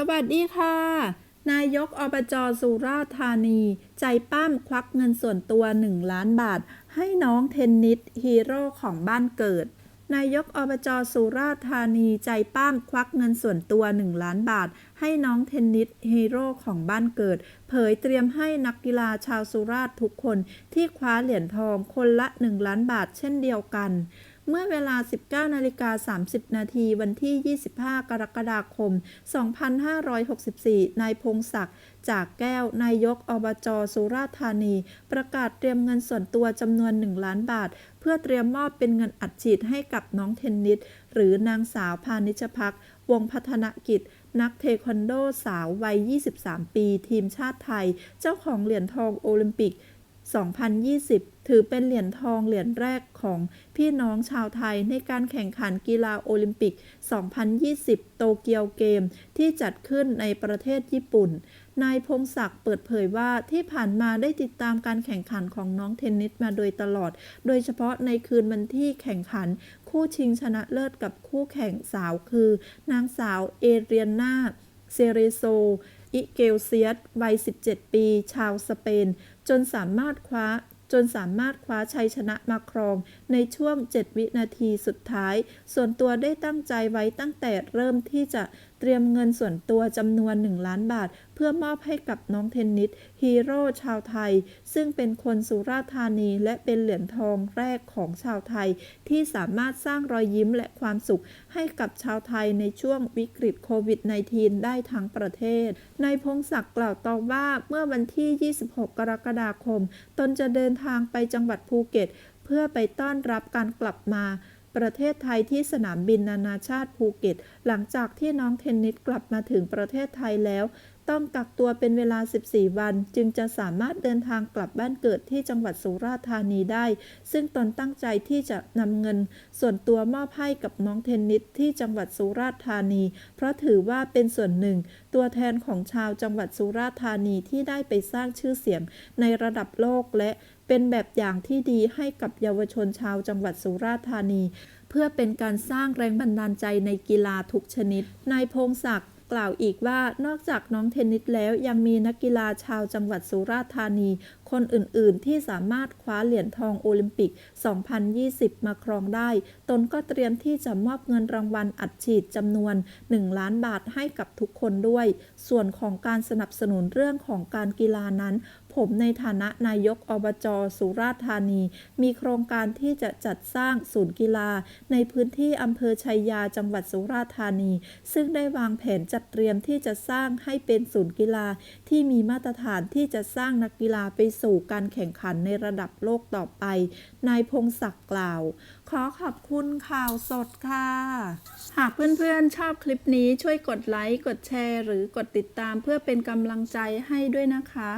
สวัสดีค่ะ นายกอบจสุราษฎร์ธานี ใจปั้มควักเงินส่วนตัว 1 ล้านบาท ให้น้องเทนนิสฮีโร่ของบ้านเกิด นายกอบจสุราษฎร์ธานี ใจปั้มควักเงินส่วนตัว 1 ล้านบาท ให้น้องเทนนิสฮีโร่ของบ้านเกิด เผยเตรียมให้นักกีฬาชาวสุราษฎร์ทุกคนที่คว้าเหรียญทองคนละ 1 ล้านบาทเช่นเดียวกัน เมื่อเวลา 19นาฬิกา30 นาทีวันที่ 25 กรกฎาคม 2564 นายพงศักดิ์จากแก้วนายกอบจสุราษฎร์ธานี ประกาศเตรียมเงินส่วนตัวจำนวน 1 ล้านบาท เพื่อเตรียมมอบเป็นเงินอัดฉีดให้กับน้องเทนนิส หรือนางสาวพานิชพักวงพัฒนกิจ นักเทควันโดสาววัย 23 ปี ทีมชาติไทย เจ้าของเหรียญทองโอลิมปิก 2020 ถือเป็นเหรียญทองเหรียญแรกของพี่น้องชาวไทยในการแข่งขันกีฬาโอลิมปิก 2020 โตเกียวเกมที่จัดขึ้นในประเทศญี่ปุ่น นายพงศักดิ์เปิดเผยว่าที่ผ่านมาได้ติดตามการแข่งขันของน้องเทนนิสมาโดยตลอด โดยเฉพาะในคืนวันที่แข่งขัน คู่ชิงชนะเลิศกับคู่แข่งสาวคือ นางสาวเอเรียนา เซเรโซ อิเกลเซียส วัย 17 ปี ชาวสเปน จนสามารถคว้าจนสามารถคว้าชัยชนะมาครองในช่วง 7 วินาทีสุดท้าย ส่วนตัวได้ตั้งใจไว้ตั้งแต่เริ่มที่จะเตรียมเงินส่วนตัวจำนวน 1 ล้านบาท เพื่อมอบให้กับน้องเทนนิสฮีโร่ชาวไทย ซึ่งเป็นคนสุราษฎร์ธานีและเป็นเหรียญทองแรกของชาวไทย ที่สามารถสร้างรอยยิ้มและความสุขให้กับชาวไทยในช่วงวิกฤตโควิด -19 ได้ทั้งประเทศ นายพงศักดิ์กล่าวต่อว่าเมื่อวันที่ 26 กรกฎาคม ตนจะเดินทางไปจังหวัดภูเก็ต เพื่อไปต้อนรับการกลับมา ประเทศไทยที่สนามบินนานาชาติภูเก็ต หลังจากที่น้องเทนนิสกลับมาถึงประเทศไทยแล้ว ต้องกักตัวเป็นเวลา 14 วัน จึงจะสามารถเดินทางกลับบ้านเกิดที่จังหวัดสุราษฎร์ธานีได้ ซึ่งตนตั้งใจที่จะนำเงิน ส่วนตัวมอบให้กับน้องเทนนิสที่จังหวัดสุราษฎร์ธานี เพราะถือว่าเป็นส่วนหนึ่ง ตัวแทนของชาวจังหวัดสุราษฎร์ธานีที่ได้ไปสร้างชื่อเสียงในระดับโลกและ เป็นแบบอย่างที่ดีให้กับเยาวชนชาวจังหวัดสุราษฎร์ธานี เพื่อเป็นการสร้างแรงบันดาลใจในกีฬาทุกชนิด นายพงศักดิ์กล่าวอีกว่านอกจากน้องเทนนิสแล้วยังมีนักกีฬาชาวจังหวัดสุราษฎร์ธานี คนอื่นๆ ที่สามารถคว้าเหรียญทองโอลิมปิก 2020 มาครองได้ ตนก็เตรียมที่จะมอบเงินรางวัลอัดฉีดจำนวน 1 ล้านบาทให้กับทุกคนด้วย ส่วนของการสนับสนุนเรื่องของการกีฬานั้นผมในฐานะนายกอบจสุราษฎร์ธานี มีโครงการที่จะจัดสร้างศูนย์กีฬา ในพื้นที่อำเภอชัยยาจังหวัดสุราษฎร์ธานี ซึ่งได้วางแผนจัดเตรียมที่จะสร้างให้เป็นศูนย์กีฬา ที่มีมาตรฐานที่จะสร้างนักกีฬาไปสู่การแข่งขันในระดับโลกต่อไป นายพงศักดิ์กล่าว ขอขอบคุณข่าวสดค่ะ หากเพื่อนๆชอบคลิปนี้ช่วยกดไลค์ กดแชร์ หรือกดติดตามเพื่อเป็นกำลังใจให้ด้วยนะคะ